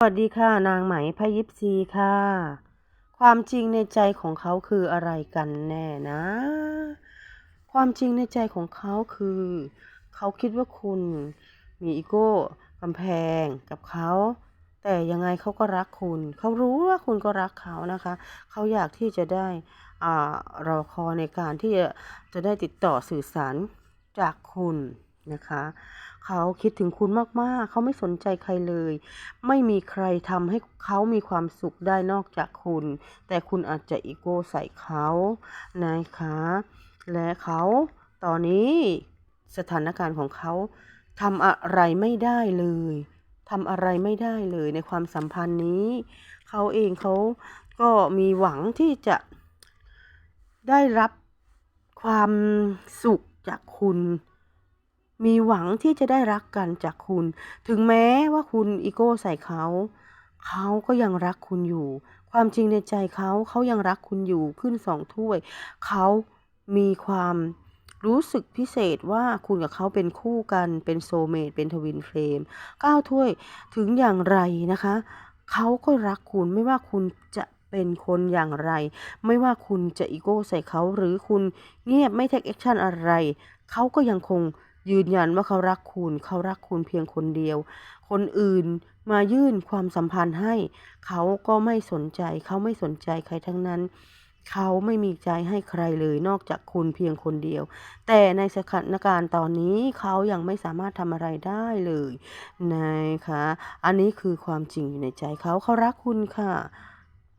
สวัสดีค่ะ นางไหมพยิปซีค่ะ ความจริงในใจของเขาคืออะไรกันแน่นะ ความจริงในใจของเขาคือ เขาคิดว่าคุณมีอีโก้กำแพงกับเขา แต่ยังไงเขาก็รักคุณ เขารู้ว่าคุณก็รักเขานะคะ เขาอยากที่จะได้อ่ารอคอยในการที่จะจะได้ติดต่อสื่อสารจากคุณนะคะ เขาคิดถึงคุณมากๆ เขาไม่สนใจใครเลย ไม่มีใครทำให้เขามีความสุขได้นอกจากคุณ แต่คุณอาจจะอีโก้ใส่เขานะคะและเขาตอนนี้สถานการณ์ของเขาทำอะไรไม่ได้เลยทำอะไรไม่ได้เลยในความสัมพันธ์นี้ เขาเองเขาก็มีหวังที่จะได้รับความสุขจากคุณ มีหวังที่จะได้รักกันจากคุณ ถึงแม้ว่าคุณอีโก้ใส่เขา เขาก็ยังรักคุณอยู่ ความจริงในใจเขาเขายังรักคุณอยู่ขึ้นสองถ้วย เขามีความรู้สึกพิเศษว่าคุณกับเขาเป็นคู่กันเป็นโซเมตเป็นทวินเฟรมเก้าถ้วยถึงอย่างไรนะคะ เขาก็รักคุณไม่ว่าคุณจะเป็นคนอย่างไร ไม่ว่าคุณจะอีโก้ใส่เขาหรือคุณเงียบไม่เทคแอคชั่นอะไร เขาก็ยังคง ยืนยันว่าเขารักคุณ เขารักคุณเพียงคนเดียว คนอื่นมายื่นความสัมพันธ์ให้ เขาก็ไม่สนใจ เขาไม่สนใจใครทั้งนั้น เขาไม่มีใจให้ใครเลยนอกจากคุณเพียงคนเดียว แต่ในสถานการณ์ตอนนี้เขายังไม่สามารถทำอะไรได้เลยนะคะอันนี้คือความจริงอยู่ในใจเขาเขารักคุณค่ะ